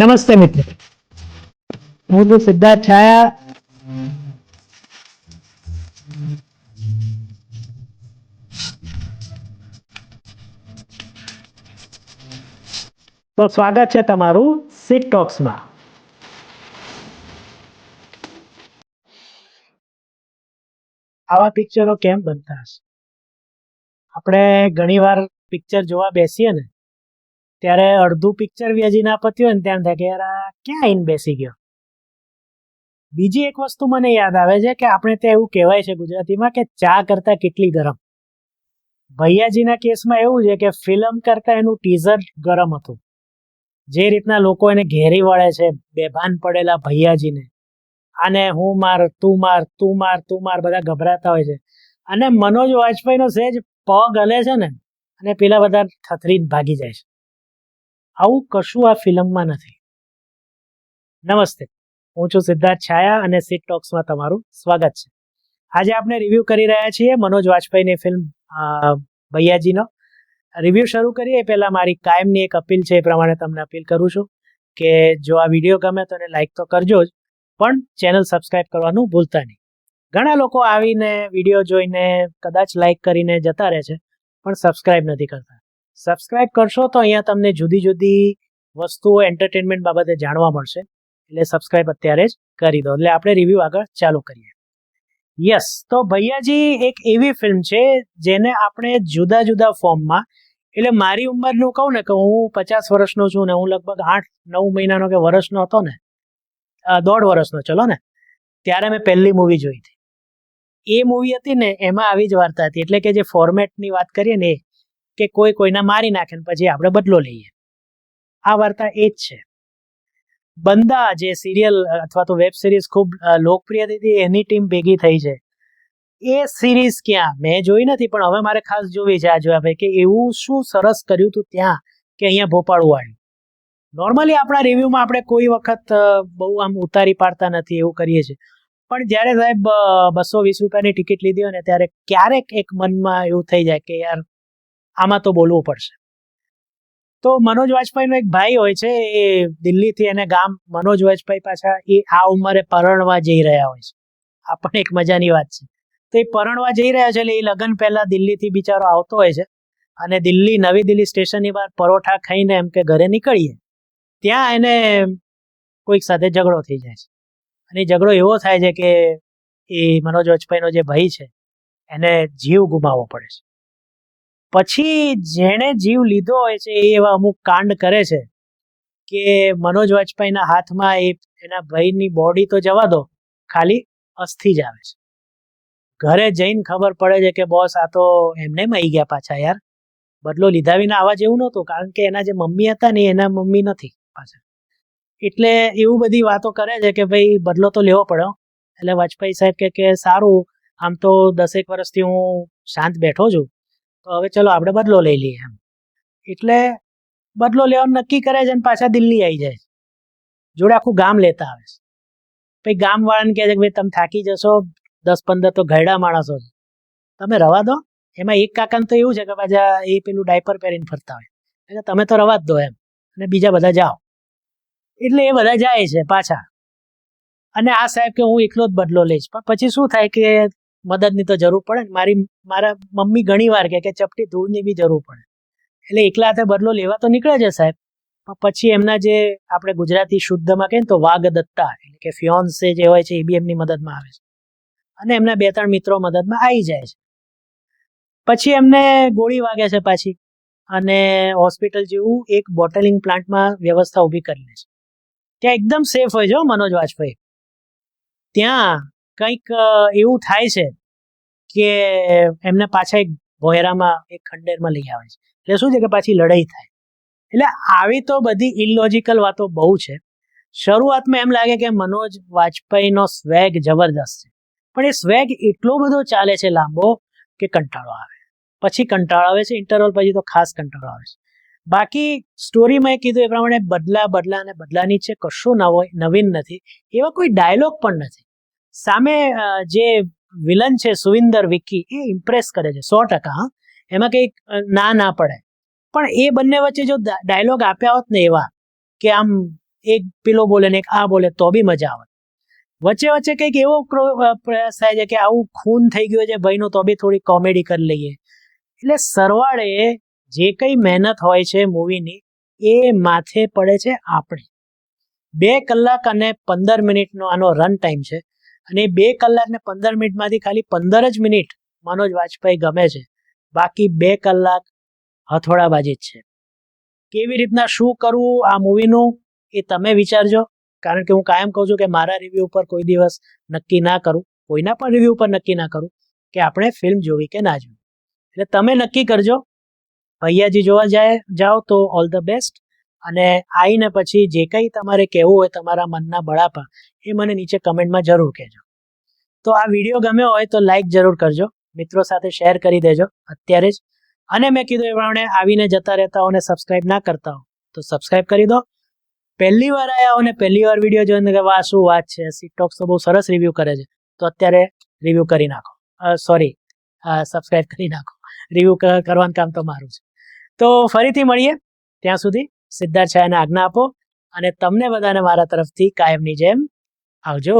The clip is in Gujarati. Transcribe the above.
નમસ્તે મિત્રો. હું તો સિદ્ધાર્થ છાયા. તો સ્વાગત છે તમારું સિટ ટોક્સમાં આવા પિક્ચરો કેમ બનતા હશે? આપણે ઘણીવાર પિક્ચર જોવા બેસીએ ને ત્યારે અડધું પિક્ચર બી ના પત્યું હોય ને ત્યાં થાય કે યાર ક્યાં આવીને બેસી ગયો? બીજી એક વસ્તુ મને યાદ આવે છે કે આપણે ત્યાં એવું કહેવાય છે ગુજરાતીમાં કે ચા કરતા કેટલી ગરમ. ભૈયાજીના કેસમાં એવું છે કે ફિલ્મ કરતા એનું ટીઝર ગરમ હતું. જે રીતના લોકો એને ઘેરી વળે છે, બેભાન પડેલા ભૈયાજીને. અને હું માર, તું માર તું માર તું માર બધા ગભરાતા હોય છે. અને મનોજ વાજપેયીનો સહેજ પગ હલે છે ને, અને પેલા બધા થથરીને ભાગી જાય છે. આવું કશું આ ફિલ્મમાં નથી. નમસ્તે, હું છું સિદ્ધાર્થ છાયા અને સીટ ટોક્સમાં તમારું સ્વાગત છે. આજે આપણે રિવ્યૂ કરી રહ્યા છીએ મનોજ વાજપેયીની ફિલ્મ ભૈયાજીનો. રિવ્યૂ શરૂ કરીએ એ પહેલાં મારી કાયમની એક અપીલ છે એ પ્રમાણે તમને અપીલ કરું છું કે જો આ વીડિયો ગમે તો એને લાઇક તો કરજો જ, પણ ચેનલ સબસ્ક્રાઇબ કરવાનું ભૂલતા નહીં. ઘણા લોકો આવીને વીડિયો જોઈને કદાચ લાઇક કરીને જતા રહે છે, પણ સબસ્ક્રાઇબ નથી કરતા. સબસ્ક્રાઇબ કરશો તો અહીંયા તમને જુદી જુદી વસ્તુઓ એન્ટરટેનમેન્ટ બાબતે જાણવા મળશે. એટલે સબસ્ક્રાઇબ અત્યારે જ કરી દો. એટલે આપણે રિવ્યુ આગળ ચાલુ કરીએ. યસ તો ભૈયાજી એક એવી ફિલ્મ છે જેને આપણે જુદા જુદા ફોર્મમાં એટલે મારી ઉંમરનું કહું ને કે હું પચાસ વર્ષનો છું ને હું લગભગ આઠ, નવ મહિનાનો કે વર્ષનો હતો ને દોઢ વર્ષનો, ચલો ને, ત્યારે મેં પહેલી મૂવી જોઈ હતી. એ મૂવી હતી ને, એમાં આવી જ વાર્તા હતી. એટલે કે જે ફોર્મેટની વાત કરીએ ને એ. કે કોઈ કોઈને મારી નાખે ને પછી આપણે બદલો લઈએ. આ વાર્તા એ જ છે. બંદા જે સિરિયલ અથવા તો વેબ સિરીઝ ખૂબ લોકપ્રિય હતી, એની ટીમ ભેગી થઈ છે. એ સિરીઝ ક્યાં? મેં જોઈ નથી, પણ હવે મારે ખાસ જોવી છે આ જોયા ભાઈ કે એવું શું સરસ કર્યું હતું ત્યાં કે અહીંયા ભોપાળું વાળ્યું નોર્મલી આપણા રિવ્યુમાં આપણે કોઈ વખત બહુ આમ ઉતારી પાડતા નથી એવું કરીએ છીએ. પણ જ્યારે સાહેબ બસો વીસ રૂપિયાની ટિકિટ લીધી હોય ને ત્યારે ક્યારેક એક મનમાં એવું થઈ જાય કે યાર આમાં તો બોલવું પડશે. તો મનોજ વાજપેયીનો એક ભાઈ હોય છે, એ દિલ્હીથી એને ગામ મનોજ વાજપેયી પાછા એ આ ઉંમરે પરણવા જઈ રહ્યા હોય છે. આ પણ એક મજાની વાત છે. તો એ પરણવા જઈ રહ્યા છે એટલે એ લગ્ન પહેલા દિલ્હીથી બિચારો આવતો હોય છે અને દિલ્હી, નવી દિલ્હી સ્ટેશનની બહાર પરોઠા ખાઈને એમ કે ઘરે નીકળીએ. ત્યાં એને કોઈક સાથે ઝઘડો થઈ જાય છે. અને એ ઝઘડો એવો થાય છે કે એ મનોજ વાજપેયીનો જે ભાઈ છે, એને જીવ ગુમાવવો પડે છે. પછી જેણે જીવ લીધો હોય છે, એ એવા અમુક કાંડ કરે છે કે મનોજ વાજપેયીના હાથમાં એ એના ભાઈની બોડી તો જવા દો, ખાલી અસ્થિ જ આવે છે. ઘરે જઈને ખબર પડે છે કે બોસ આ તો એમને આવી ગયા પાછા યાર. બદલો લીધા વિના આવા જેવું નહોતું, કારણ કે એના જે મમ્મી હતા ને એના મમ્મી નથી પાછા એટલે એવું બધી વાતો કરે છે કે ભાઈ બદલો તો લેવો પડ્યો એટલે વાજપેયી સાહેબ કે કે સારું, આમ તો દસેક વર્ષથી હું શાંત બેઠો છું. તો હવે ચલો આપણે બદલો લઈ લઈએ એમ. એટલે બદલો લેવાનું નક્કી કરે છે અને પાછા દિલ્હી આવી જાય જોડે આખું ગામ લેતા આવે છે. પછી ગામવાળાને કહે છે કે ભાઈ, તમે થાકી જશો દસ પંદર તો ઘરડા માણસો છે. તમે રવા દો. એમાં એક કાકાને તો એવું છે કે પાછા એ પેલું ડાયપર પહેરીને ફરતા હોય. એટલે તમે તો રવા જ દો એમ. અને બીજા બધા જાઓ. એટલે એ બધા જાય છે પાછા. અને આ સાહેબ કે, હું એકલો જ બદલો લઈશ. પણ પછી શું થાય કે મદદની તો જરૂર પડે ને. મારી, મારા મમ્મી ઘણી વાર કે ચપટી ધૂળની બી જરૂર પડે. એટલે એકલા હાથે બદલો લેવા તો નીકળે છે સાહેબ. પણ પછી એમના જે આપણે ગુજરાતી શુદ્ધમાં કહીએ તો વાઘ દત્તા એટલે કે ફિયોન્સે જે હોય છે એ બી એમની મદદમાં આવે છે. અને એમના બે ત્રણ મિત્રો મદદમાં આવી જાય છે. પછી એમને ગોળી વાગે છે પાછી. અને હોસ્પિટલ જેવું એક બોટલિંગ પ્લાન્ટમાં વ્યવસ્થા ઊભી કરી લે છે. ત્યાં એકદમ સેફ હોય છે મનોજ વાજપેયી. ત્યાં કંઈક એવું થાય છે કે એમને પાછા એક ભોયરામાં એક ખંડેરમાં લઈ આવે છે. એટલે શું છે કે પાછી લડાઈ થાય. એટલે આવી તો બધી ઇલોજિકલ વાતો બહુ છે. શરૂઆતમાં એમ લાગે કે મનોજ વાજપેયીનો સ્વેગ જબરદસ્ત છે. પણ એ સ્વેગ એટલો બધો ચાલે છે લાંબો કે કંટાળો આવે. પછી કંટાળો આવે છે ઇન્ટરવલ પછી તો ખાસ કંટાળો આવે છે. બાકી સ્ટોરીમાં એ કીધું એ પ્રમાણે બદલા બદલા અને બદલાની છે, કશું નવો, નવીન નથી. એવા કોઈ ડાયલોગ પણ નથી. સામે જે વિલન છે સુવિન્દર વિકી એ ઇમ્પ્રેસ કરે છે, સો ટકા, હા. એમાં કંઈક ના ના પડે. પણ એ બંને વચ્ચે જો ડાયલોગ આપ્યા હોત ને એવા, કે આમ એક પેલો બોલે ને એક આ બોલે, તો બી મજા આવે. વચ્ચે વચ્ચે કંઈક એવો પ્રયાસ થાય છે કે આવું ખૂન થઈ ગયું છે ભાઈનું, તો બી થોડી કોમેડી કરી લઈએ. એટલે સરવાળે જે કંઈ મહેનત હોય છે મૂવીની, એ માથે પડે છે આપણે. બે કલાક અને પંદર મિનિટનો આનો રન ટાઈમ છે. અને બે કલાક ને પંદર મિનિટમાંથી ખાલી પંદર જ મિનિટ મનોજ વાજપેયી ગમે છે. બાકી બે કલાક હથોડાબાજી જ છે. કેવી રીતના શું કરવું આ મૂવીનું એ તમે વિચારજો. કારણ કે હું કાયમ કહું છું કે મારા રિવ્યૂ ઉપર કોઈ દિવસ નક્કી ના કરું. કોઈના પણ રિવ્યૂ ઉપર નક્કી ના કરું કે આપણે ફિલ્મ જોવી કે ના જોવી. એટલે તમે નક્કી કરજો. ભૈયાજી જોવા જાય જાઓ તો ઓલ ધ બેસ્ટ અને આવીને પછી જે કંઈ તમારે કહેવું હોય તમારા મનના બળાપા એ મને નીચે કમેન્ટમાં જરૂર કહેજો. તો આ વીડિયો ગમ્યો હોય તો લાઇક જરૂર કરજો, મિત્રો સાથે શેર કરી દેજો અત્યારે જ. અને મેં કીધું એ પ્રમાણે આવીને જતા રહેતા હો અને સબસ્ક્રાઇબ ના કરતા હો, તો સબસ્ક્રાઇબ કરી દો. પહેલી વાર આવ્યા હો ને પહેલી વાર વીડિયો જોઈને કે વાહ, શું વાત છે? સિટોક્સ તો બહુ સરસ રિવ્યૂ કરે છે. તો અત્યારે રિવ્યૂ કરી નાખો. સોરી સબસ્ક્રાઇબ કરી નાખો. રિવ્યૂ કરવાનું કામ તો મારું છે. તો ફરીથી મળીએ ત્યાં સુધી. સિદ્ધાર્થ છાયાને આજ્ઞા આપો અને તમને બધાને મારા તરફથી કાયમની જેમ આવજો.